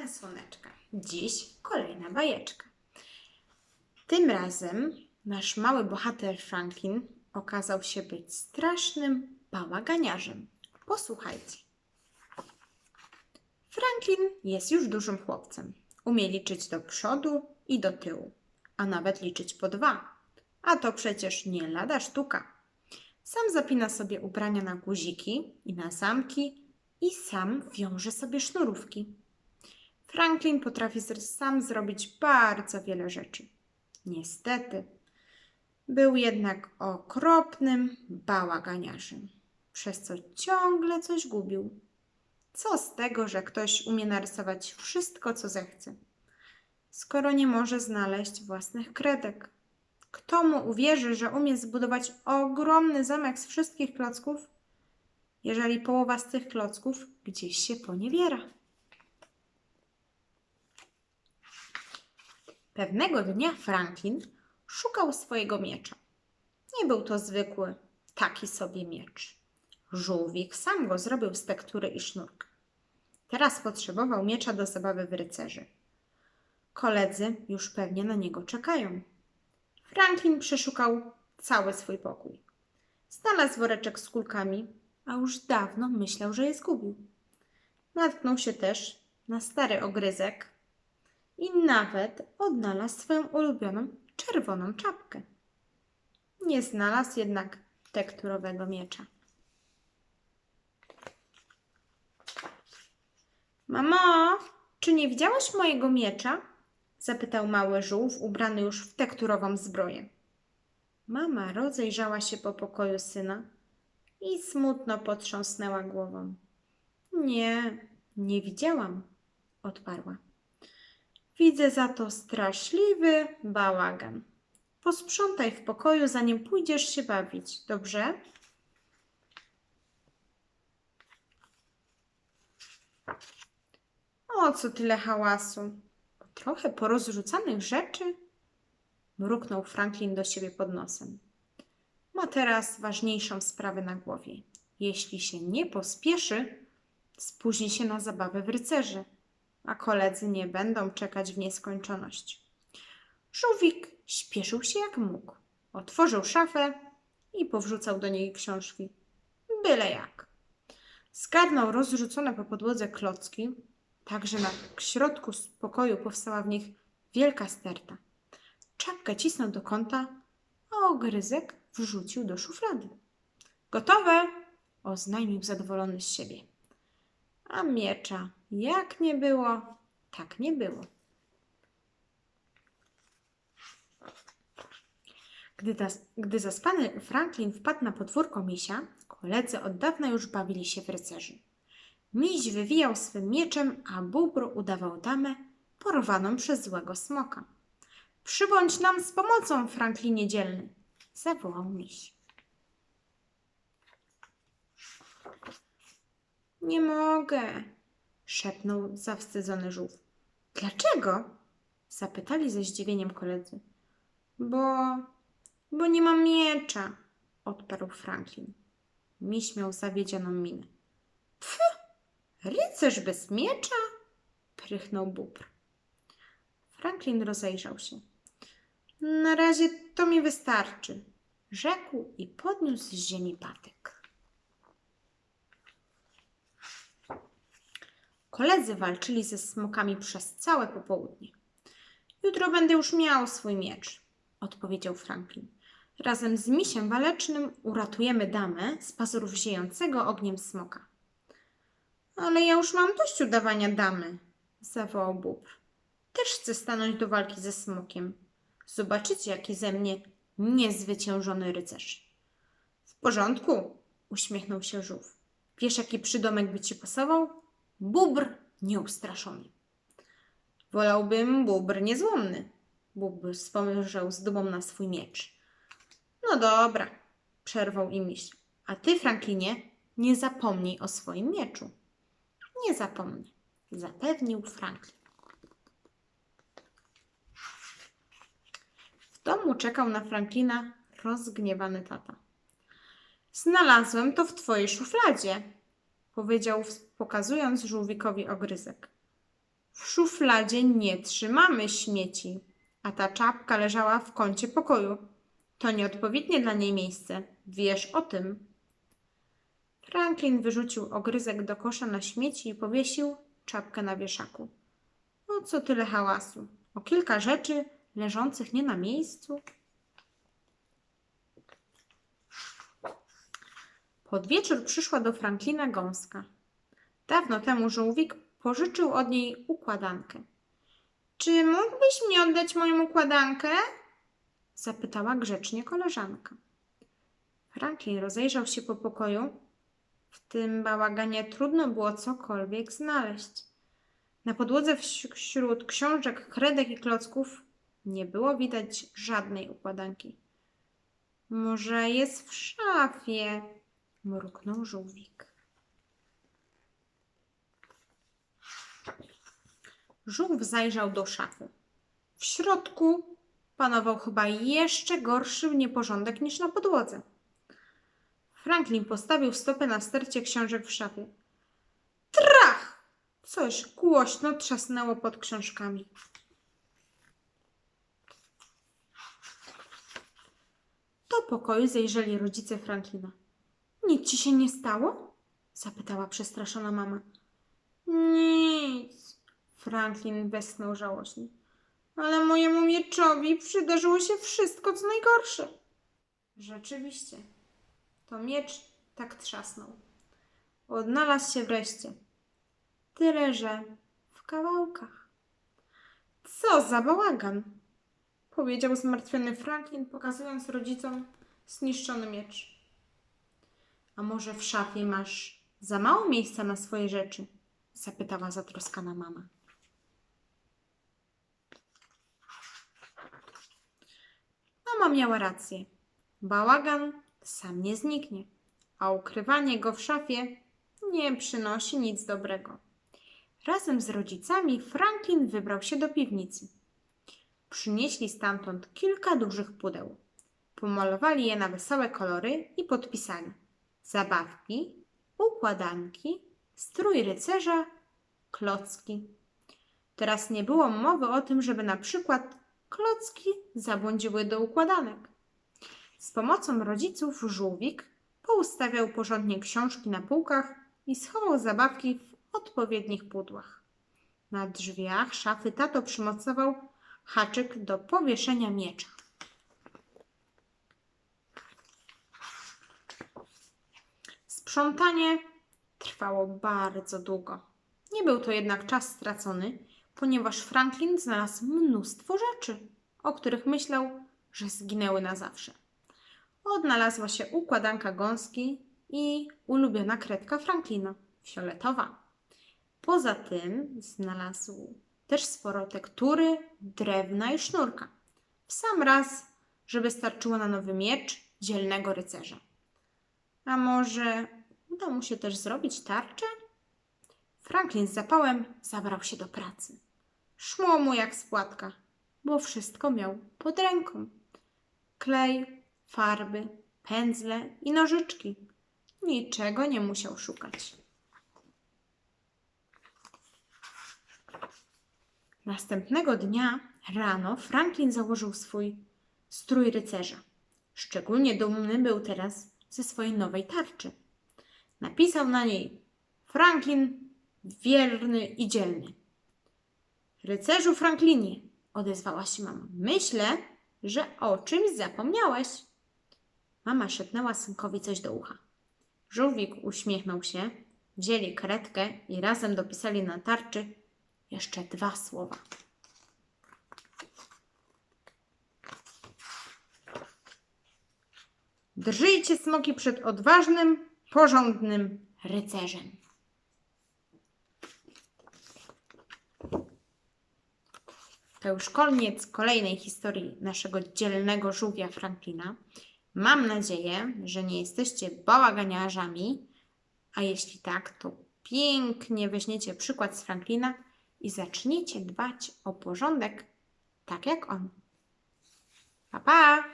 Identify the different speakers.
Speaker 1: kochane słoneczka, dziś kolejna bajeczka. Tym razem nasz mały bohater Franklin okazał się być strasznym bałaganiarzem. Posłuchajcie. Franklin jest już dużym chłopcem. Umie liczyć do przodu i do tyłu, a nawet liczyć po dwa. A to przecież nie lada sztuka. Sam zapina sobie ubrania na guziki i na zamki i sam wiąże sobie sznurówki. Franklin potrafi sam zrobić bardzo wiele rzeczy. Niestety, był jednak okropnym bałaganiarzem, przez co ciągle coś gubił. Co z tego, że ktoś umie narysować wszystko, co zechce, skoro nie może znaleźć własnych kredek? Kto mu uwierzy, że umie zbudować ogromny zamek z wszystkich klocków, jeżeli połowa z tych klocków gdzieś się poniewiera? Pewnego dnia Franklin szukał swojego miecza. Nie był to zwykły, taki sobie miecz. Żółwik sam go zrobił z tektury i sznurka. Teraz potrzebował miecza do zabawy w rycerzy. Koledzy już pewnie na niego czekają. Franklin przeszukał cały swój pokój. Znalazł woreczek z kulkami, a już dawno myślał, że je zgubił. Natknął się też na stary ogryzek i nawet odnalazł swoją ulubioną czerwoną czapkę. Nie znalazł jednak tekturowego miecza. Mamo, czy nie widziałaś mojego miecza? zapytał mały żółw ubrany już w tekturową zbroję. Mama rozejrzała się po pokoju syna i smutno potrząsnęła głową. Nie, nie widziałam, odparła. Widzę za to straszliwy bałagan. Posprzątaj w pokoju, zanim pójdziesz się bawić, dobrze? O co tyle hałasu? Trochę porozrzucanych rzeczy? Mruknął Franklin do siebie pod nosem. Ma teraz ważniejszą sprawę na głowie. Jeśli się nie pospieszy, spóźni się na zabawę w rycerzy, a koledzy nie będą czekać w nieskończoność. Żółwik śpieszył się jak mógł. Otworzył szafę i powrzucał do niej książki. Byle jak. Zgarnął rozrzucone po podłodze klocki, tak że na środku pokoju powstała w nich wielka sterta. Czapkę cisnął do kąta, a ogryzek wrzucił do szuflady. Gotowe! oznajmił zadowolony z siebie. A miecza jak nie było, tak nie było. Gdy, das, gdy zaspany Franklin wpadł na podwórko misia, koledzy od dawna już bawili się w rycerzy. Miś wywijał swym mieczem, a bóbr udawał damę porwaną przez złego smoka. Przybądź nam z pomocą, Franklinie dzielny, zawołał miś. Nie mogę, szepnął zawstydzony żółw. Dlaczego? zapytali ze zdziwieniem koledzy. Bo, bo nie mam miecza, odparł Franklin. Miś miał zawiedzioną minę. Pfu, rycerz bez miecza? prychnął bóbr. Franklin rozejrzał się. Na razie to mi wystarczy, rzekł i podniósł z ziemi patyk. Koledzy walczyli ze smokami przez całe popołudnie. Jutro będę już miał swój miecz, odpowiedział Franklin. Razem z misiem walecznym uratujemy damę z pazurów ziejącego ogniem smoka. Ale ja już mam dość udawania damy, zawołał bóbr. Też chcę stanąć do walki ze smokiem. Zobaczycie, jaki ze mnie niezwyciężony rycerz. W porządku, uśmiechnął się żółw. Wiesz, jaki przydomek by ci pasował? Bóbr nieustraszony. Wolałbym bóbr niezłomny. Bóbr spojrzał z dumą na swój miecz. No dobra, przerwał im miś. A ty, Franklinie, nie zapomnij o swoim mieczu. Nie zapomnę, zapewnił Franklin. W domu czekał na Franklina rozgniewany tata. Znalazłem to w twojej szufladzie, powiedział, pokazując żółwikowi ogryzek. W szufladzie nie trzymamy śmieci, a ta czapka leżała w kącie pokoju. To nieodpowiednie dla niej miejsce. Wiesz o tym. Franklin wyrzucił ogryzek do kosza na śmieci i powiesił czapkę na wieszaku. O co tyle hałasu? O kilka rzeczy leżących nie na miejscu? Pod wieczór przyszła do Franklina gąska. Dawno temu żółwik pożyczył od niej układankę. Czy mógłbyś mi oddać moją układankę? zapytała grzecznie koleżanka. Franklin rozejrzał się po pokoju. W tym bałaganie trudno było cokolwiek znaleźć. Na podłodze wś- wśród książek, kredek i klocków nie było widać żadnej układanki. Może jest w szafie, mruknął żółwik. Żółw zajrzał do szafy. W środku panował chyba jeszcze gorszy nieporządek niż na podłodze. Franklin postawił stopę na stercie książek w szafie. Trach! Coś głośno trzasnęło pod książkami. Do pokoju zajrzeli rodzice Franklina. Nic ci się nie stało? zapytała przestraszona mama. Nic. Franklin westchnął żałośnie. Ale mojemu mieczowi przydarzyło się wszystko, co najgorsze. Rzeczywiście. To miecz tak trzasnął. Odnalazł się wreszcie. Tyle, że w kawałkach. Co za bałagan! Powiedział zmartwiony Franklin, pokazując rodzicom zniszczony miecz. A może w szafie masz za mało miejsca na swoje rzeczy? Zapytała zatroskana mama. Mama miała rację. Bałagan sam nie zniknie, a ukrywanie go w szafie nie przynosi nic dobrego. Razem z rodzicami Franklin wybrał się do piwnicy. Przynieśli stamtąd kilka dużych pudeł. Pomalowali je na wesołe kolory i podpisali zabawki, układanki, strój rycerza, klocki. Teraz nie było mowy o tym, żeby na przykład klocki zabłądziły do układanek. Z pomocą rodziców żółwik poustawiał porządnie książki na półkach i schował zabawki w odpowiednich pudłach. Na drzwiach szafy tato przymocował haczyk do powieszenia miecza. Sprzątanie trwało bardzo długo. Nie był to jednak czas stracony, ponieważ Franklin znalazł mnóstwo rzeczy, o których myślał, że zginęły na zawsze. Odnalazła się układanka gąski i ulubiona kredka Franklina, fioletowa. Poza tym znalazł też sporo tektury, drewna i sznurka. W sam raz, żeby starczyło na nowy miecz dzielnego rycerza. A może uda mu się też zrobić tarczę? Franklin z zapałem zabrał się do pracy. Szło mu jak z płatka, bo wszystko miał pod ręką. Klej, farby, pędzle i nożyczki. Niczego nie musiał szukać. Następnego dnia rano Franklin założył swój strój rycerza. Szczególnie dumny był teraz ze swojej nowej tarczy. Napisał na niej Franklin wierny i dzielny. Rycerzu Franklinie, odezwała się mama. Myślę, że o czymś zapomniałeś. Mama szepnęła synkowi coś do ucha. Żółwik uśmiechnął się, wzięli kredkę i razem dopisali na tarczy jeszcze dwa słowa. Drżyjcie smoki przed odważnym, porządnym rycerzem. To już koniec kolejnej historii naszego dzielnego żółwia Franklina. Mam nadzieję, że nie jesteście bałaganiarzami, a jeśli tak, to pięknie weźmiecie przykład z Franklina i zaczniecie dbać o porządek tak jak on. Pa, pa!